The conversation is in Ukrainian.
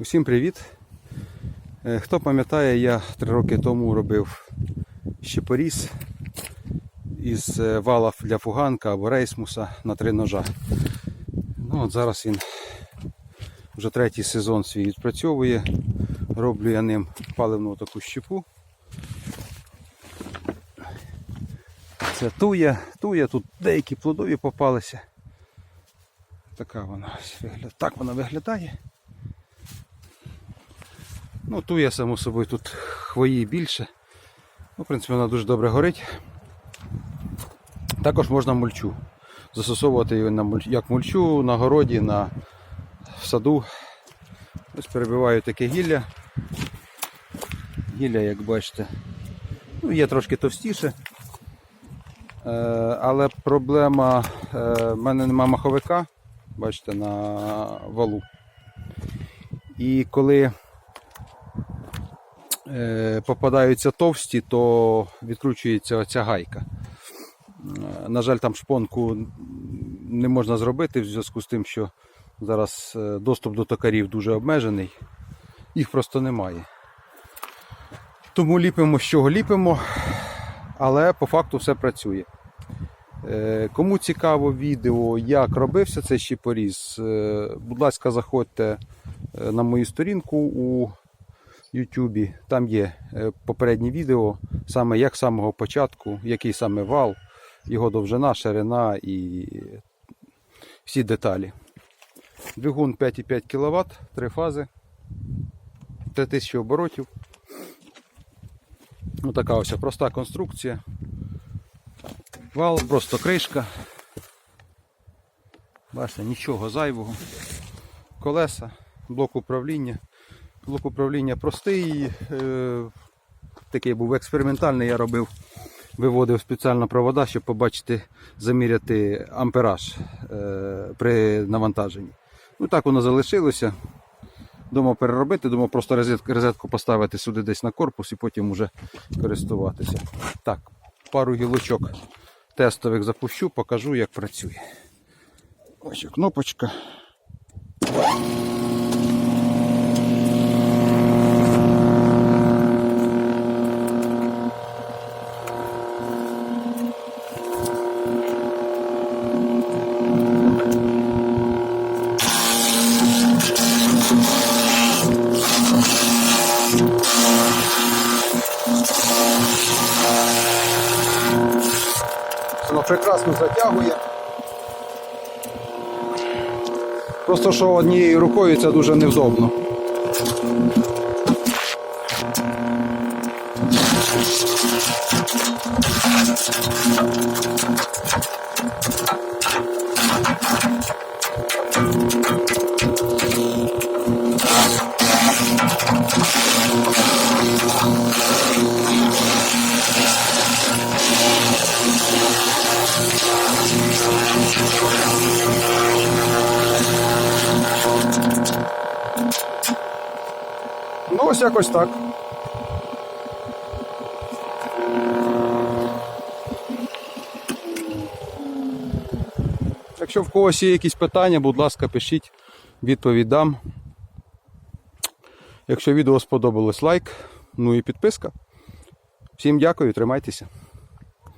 Усім привіт! Е, Хто пам'ятає, я три роки тому робив щепоріз із е, вала для фуганка або рейсмуса на три ножа. Ну, от зараз він вже третій сезон свій відпрацьовує. Роблю я ним паливну таку щепу. Це туя, туя, тут деякі плодові попалися. Така вона виглядає. Так вона виглядає. Ну, туя, само собою, тут хвої більше. Ну, в принципі, вона дуже добре горить. Також можна мульчу. Застосовувати її на як мульчу на городі, на в саду. Ось перебиваю таке гілля. Гілля, як бачите, ну, є трошки товстіше. Е, але проблема, е, в мене нема маховика, бачите, на валу. І коли попадаються товсті, то відкручується оця гайка. Е, На жаль, там шпонку не можна зробити в зв'язку з тим, що зараз е, доступ до токарів дуже обмежений, їх просто немає. Тому ліпимо, з чого ліпимо, але по факту все працює. Е, Кому цікаво відео, як робився цей щепоріз, е, будь ласка, заходьте е, на мою сторінку у Ютубі. Там є е, попереднє відео, саме як з самого початку, який саме вал, його довжина, ширина і всі деталі. Двигун 5,5 кВт, три фази, 3000 оборотів. Отака ось проста конструкція. Вал, просто кришка. Бачите, нічого зайвого. Колеса, блок управління. Блок управління простий. Е, такий був експериментальний, я робив, виводив спеціально провода, щоб побачити, заміряти ампераж е, при навантаженні. Ну так воно залишилося. Думав переробити, думав просто розетку, поставити сюди десь на корпус і потім уже користуватися. Так, пару гілочок тестових запущу, покажу, як працює. Ось кнопочка. Прекрасно затягує. Просто що однією рукою це дуже невдобно. Ну, ось якось так. Якщо в когось є якісь питання, будь ласка, пишіть, відповідь. Якщо відео сподобалось, лайк, ну і підписка. Всім дякую, тримайтеся.